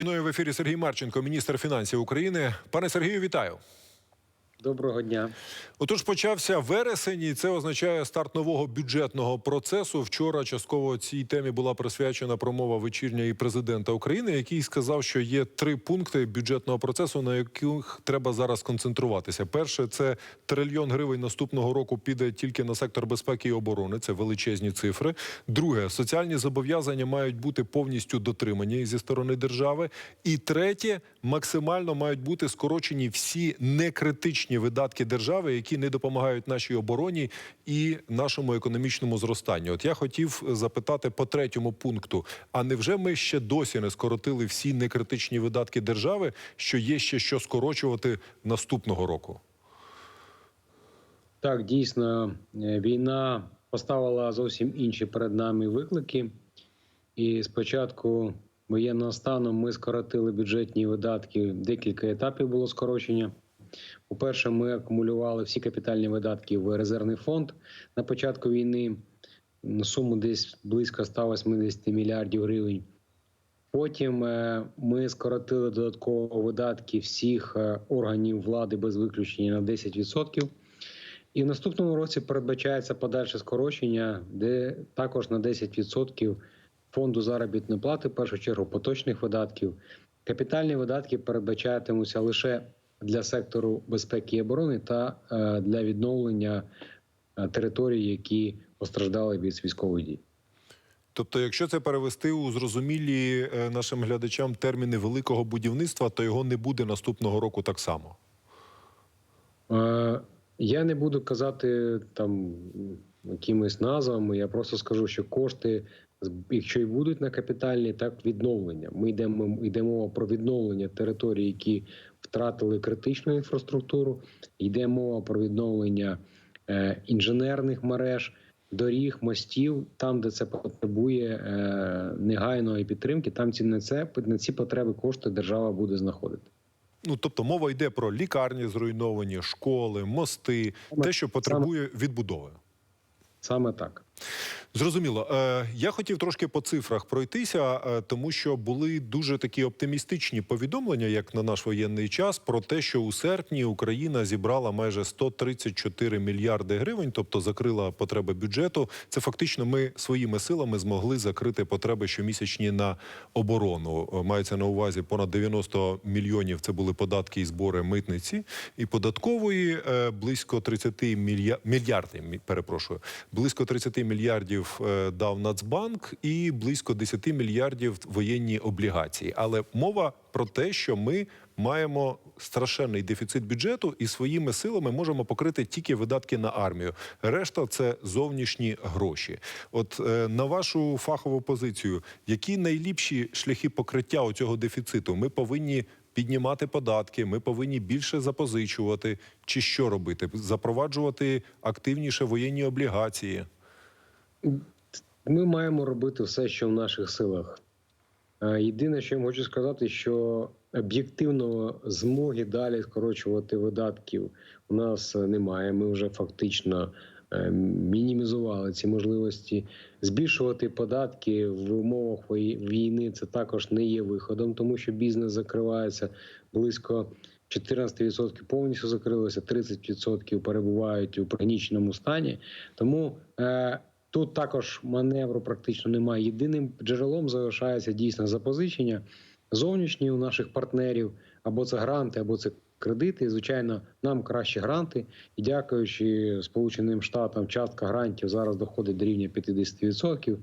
Мною в ефірі Сергій Марченко, міністр фінансів України. Пане Сергію, вітаю. Доброго дня. Отож, почався вересень, і це означає старт нового бюджетного процесу. Вчора частково цій темі була присвячена промова вечірня і президента України, який сказав, що є три пункти бюджетного процесу, на яких треба зараз концентруватися. Перше це трильйон гривень наступного року піде тільки на сектор безпеки і оборони. Це величезні цифри. Друге, соціальні зобов'язання мають бути повністю дотримані зі сторони держави. І третє, максимально мають бути скорочені всі некритичні видатки держави, які не допомагають нашій обороні і нашому економічному зростанню. От я хотів запитати по третьому пункту: а невже ми ще досі не скоротили всі некритичні видатки держави, що є ще що скорочувати наступного року? Так, дійсно, е, війна поставила зовсім інші перед нами виклики. І спочатку воєнного стану ми скоротили бюджетні видатки. Декілька етапів було скорочення. По-перше, ми акумулювали всі капітальні видатки в резервний фонд на початку війни. Суму десь близько 180 мільярдів гривень. Потім е, ми скоротили додатково видатки всіх е, органів влади без виключення на 10%. І в наступному році передбачається подальше скорочення, де також на 10% фонду заробітної плати, в першу чергу поточних видатків. Капітальні видатки передбачатимуться лише для сектору безпеки і оборони та е, для відновлення е, територій, які постраждали від військових дій. Тобто, якщо це перевести у зрозумілі е, нашим глядачам терміни великого будівництва, то його не буде наступного року так само. Я не буду казати там якимись назвами. Я просто скажу, що кошти, якщо і будуть на капітальні, так відновлення. Ми йдемо йде мова про відновлення територій, які втратили критичну інфраструктуру. Йде мова про відновлення е, інженерних мереж, доріг, мостів, там, де це потребує е, негайної підтримки. Там ці на це на ці потреби кошти держава буде знаходити. Ну тобто мова йде про лікарні зруйновані, школи, мости, те, що потребує відбудови. Саме так. Зрозуміло. Е, я хотів трошки по цифрах пройтися, е, тому що були дуже такі оптимістичні повідомлення, як на наш воєнний час, про те, що у серпні Україна зібрала майже 134 мільярди гривень, тобто закрила потреби бюджету. Це фактично ми своїми силами змогли закрити потреби щомісячні на оборону. Е, Мається на увазі понад 90 мільйонів. Це були податки і збори митниці і податкової, близько 30 мілья... мільярдів. мі- Перепрошую, близько 30 мільярдів е, дав Нацбанк і близько 10 мільярдів воєнні облігації. Але мова про те, що ми маємо страшенний дефіцит бюджету і своїми силами можемо покрити тільки видатки на армію. Решта це зовнішні гроші. От е, на вашу фахову позицію, які найліпші шляхи покриття оцього дефіциту? Ми повинні піднімати податки, ми повинні більше запозичувати. Чи що робити? Запроваджувати активніше воєнні облігації. Ми маємо робити все, що в наших силах. Єдине, що я хочу сказати, що об'єктивно змоги далі скорочувати видатків у нас немає. Ми вже фактично е, мінімізували ці можливості. Збільшувати податки в умовах війни це також не є виходом, тому що бізнес закривається близько 14% повністю закрилося, 30% перебувають у пригніченому стані. Тому е, Тут також маневру практично немає. Єдиним джерелом залишається дійсно запозичення зовнішні у наших партнерів, або це гранти, або це кредити. Звичайно, нам краще гранти. І дякуючи Сполученим Штатам, частка грантів зараз доходить до рівня 50%.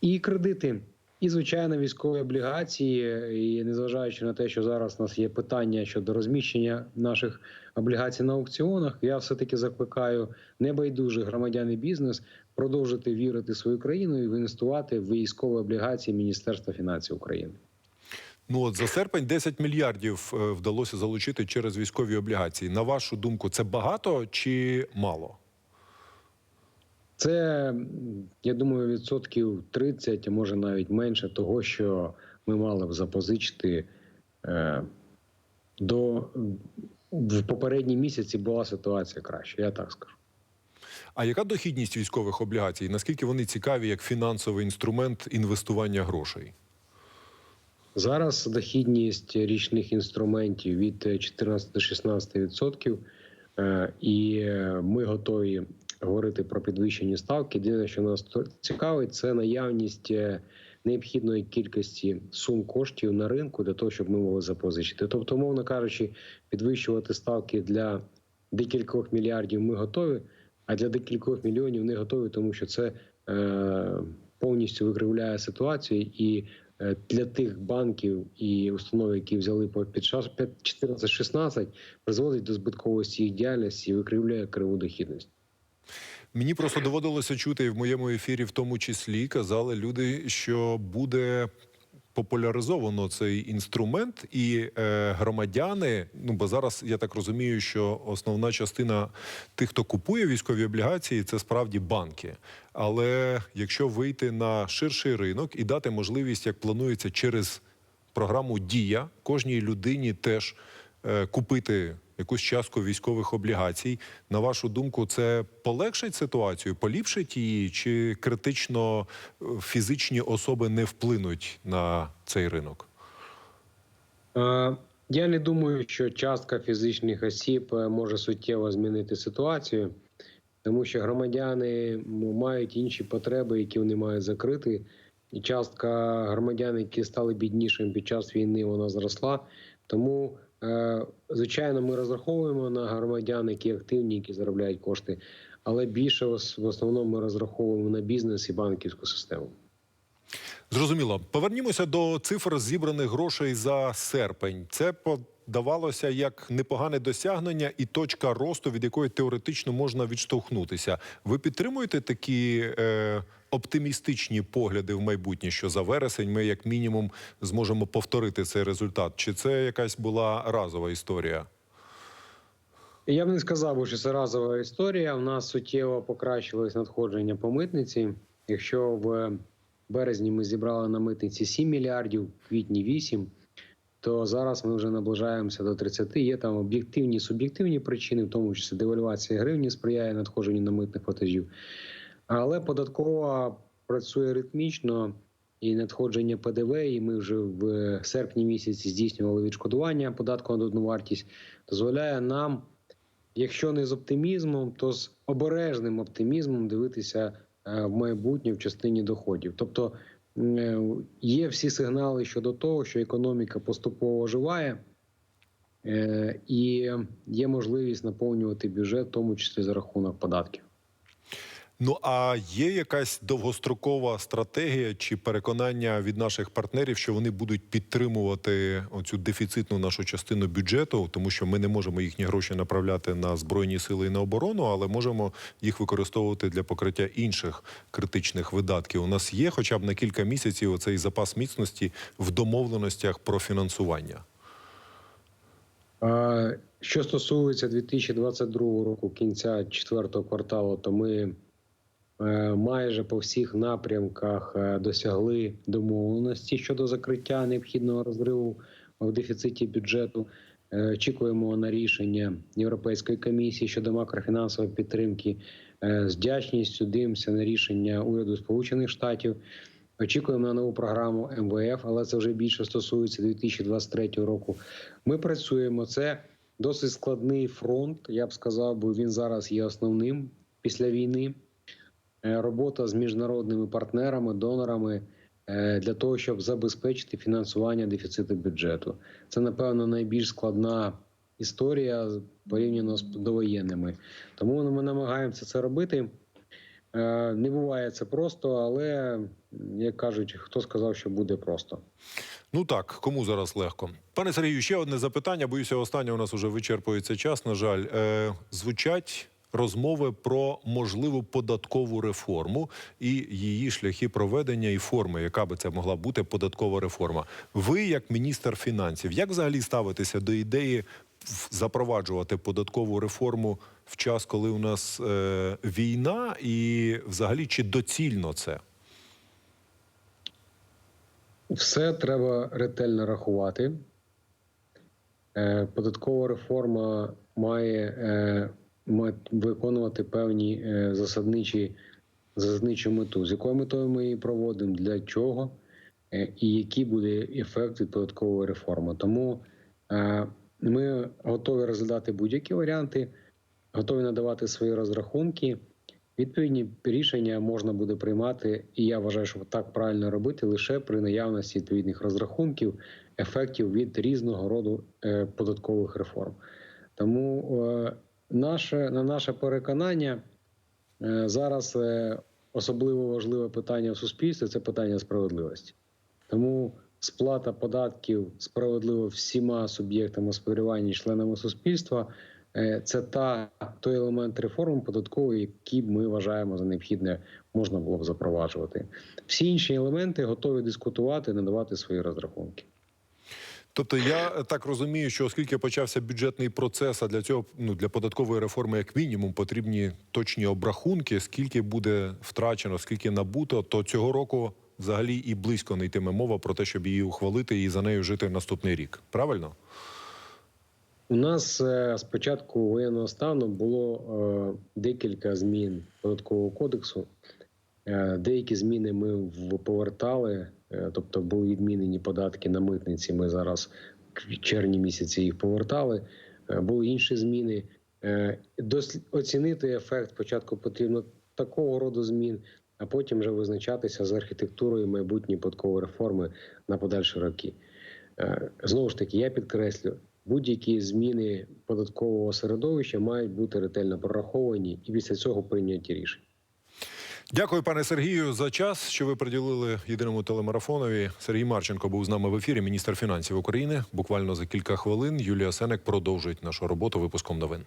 І кредити. І звичайно, військові облігації, і незважаючи на те, що зараз у нас є питання щодо розміщення наших облігацій на аукціонах, я все таки закликаю небайдужих громадян і бізнес продовжити вірити свою країну і інвестувати в військові облігації Міністерства фінансів України. Ну от за серпень 10 мільярдів е, вдалося залучити через військові облігації. На вашу думку, це багато чи мало? Це я думаю, відсотків 30, а може навіть менше того, що ми мали б запозичити е, до в попередні місяці була ситуація краще. Я так скажу. А яка дохідність військових облігацій? Наскільки вони цікаві як фінансовий інструмент інвестування грошей? Зараз дохідність річних інструментів від 14 до 16 відсотків, Е, і ми готові говорити про підвищені ставки. Єдине, що нас цікавить, це наявність е, необхідної кількості сум коштів на ринку для того, щоб ми могли запозичити. Тобто, мовно кажучи, підвищувати ставки для декількох мільярдів ми готові, а для декількох мільйонів не готові, тому що це е, повністю викривляє ситуацію і. е, Для тих банків і установ, які взяли по під час 14-16, призводить до збитковості їх діяльності і викривляє криву дохідність. Мені просто доводилося чути і в моєму ефірі, в тому числі казали люди, що буде. Популяризовано цей інструмент, і е, громадяни. Ну бо зараз я так розумію, що основна частина тих, хто купує військові облігації, це справді банки. Але якщо вийти на ширший ринок і дати можливість, як планується, через програму Дія кожній людині теж е, купити якусь частку військових облігацій. На вашу думку, це полегшить ситуацію, поліпшить її, чи критично е, фізичні особи не вплинуть на цей ринок? Е, Я не думаю, що частка фізичних осіб е, може суттєво змінити ситуацію, тому що громадяни мають інші потреби, які вони мають закрити. І частка громадян, які стали біднішими під час війни, вона зросла. Тому, звичайно, ми розраховуємо на громадян, які активні, які заробляють кошти, але більше в основному ми розраховуємо на бізнес і банківську систему. Зрозуміло. Повернімося до цифр зібраних грошей за серпень. Це подавалося як непогане досягнення і точка росту, від якої теоретично можна відштовхнутися. Ви підтримуєте такі е, оптимістичні погляди в майбутнє, що за вересень ми, як мінімум, зможемо повторити цей результат? Чи це якась була разова історія? Я б не сказав, що це разова історія. У нас суттєво покращилось надходження по митниці. Якщо в березні ми зібрали на митниці 7 мільярдів, в квітні 8, то зараз ми вже наближаємося до 30. Є там об'єктивні суб'єктивні причини, в тому числі девальвація гривні сприяє надходженню на митних платежів. Але податкова працює ритмічно. І надходження ПДВ, і ми вже в серпні місяці здійснювали відшкодування податку на додану вартість, дозволяє нам якщо не з оптимізмом, то з обережним оптимізмом дивитися е, в майбутнє в частині доходів. Тобто є всі сигнали щодо того, що економіка поступово оживає, е, і є можливість наповнювати бюджет, в тому числі за рахунок податків. Ну а є якась довгострокова стратегія чи переконання від наших партнерів, що вони будуть підтримувати оцю дефіцитну нашу частину бюджету, тому що ми не можемо їхні гроші направляти на збройні сили і на оборону, але можемо їх використовувати для покриття інших критичних видатків. У нас є, хоча б на кілька місяців, оцей запас міцності в домовленостях про фінансування. Що стосується 2022 року, кінця четвертого кварталу, то ми майже по всіх напрямках е, досягли домовленості щодо закриття необхідного розриву в дефіциті бюджету. Е, Очікуємо на рішення Європейської комісії щодо макрофінансової підтримки. Е, З вдячністю дивимося на рішення уряду Сполучених Штатів. Очікуємо на нову програму МВФ, але це вже більше стосується 2023 року. Ми працюємо. Це досить складний фронт. Я б сказав, бо він зараз є основним після війни. Е, Робота з міжнародними партнерами, донорами е, для того, щоб забезпечити фінансування дефіциту бюджету. Це напевно найбільш складна історія порівняно з довоєнними. Тому ми намагаємося це робити. Е, Не буває це просто, але як кажуть, хто сказав, що буде просто. Ну так, кому зараз легко. Пане Сергію, ще одне запитання. Боюся, останнє у нас вже вичерпується час. На жаль, звучать розмови про можливу податкову реформу і її шляхи проведення і форми, яка би це могла бути податкова реформа. Ви, як міністр фінансів, як взагалі ставитеся до ідеї запроваджувати податкову реформу в час, коли у нас е, війна, і взагалі чи доцільно це? Все треба ретельно рахувати. Е, Податкова реформа має, е, виконувати певні е, засадничі, засадничу мету. З якою метою ми її проводимо, для чого? е, і який буде ефект від податкової реформи. Тому е, ми готові розглядати будь-які варіанти, готові надавати свої розрахунки. Відповідні рішення можна буде приймати, і я вважаю, що так правильно робити лише при наявності відповідних розрахунків, ефектів від різного роду податкових реформ. Тому наше на наше переконання е, зараз е, особливо важливе питання в суспільстві це питання справедливості. Тому сплата податків справедливо всіма суб'єктами споживання і членами суспільства е, це та той елемент реформи податкової, який ми вважаємо за необхідне можна було б запроваджувати. Всі інші елементи готові дискутувати, надавати свої розрахунки. Тобто я так розумію, що оскільки почався бюджетний процес, а для цього ну для податкової реформи, як мінімум, потрібні точні обрахунки, скільки буде втрачено, скільки набуто, то цього року взагалі і близько не йтиме мова про те, щоб її ухвалити і за нею жити наступний рік. Правильно? У нас е, з початку воєнного стану було е, декілька змін податкового кодексу. Е, Деякі зміни ми повертали, тобто були відмінені податки на митниці. Ми зараз в червні місяці їх повертали. Е, Були інші зміни. Е, Оцінити ефект спочатку потрібно такого роду змін, а потім вже визначатися з архітектурою майбутньої податкової реформи на подальші роки. Е, Знову ж таки, я підкреслю, будь-які зміни податкового середовища мають бути ретельно прораховані і після цього прийняті рішення. Дякую, пане Сергію, за час, що ви приділили єдиному телемарафонові. Сергій Марченко був з нами в ефірі, міністр фінансів України. Буквально за кілька хвилин Юлія Сенек продовжує нашу роботу випуском новин.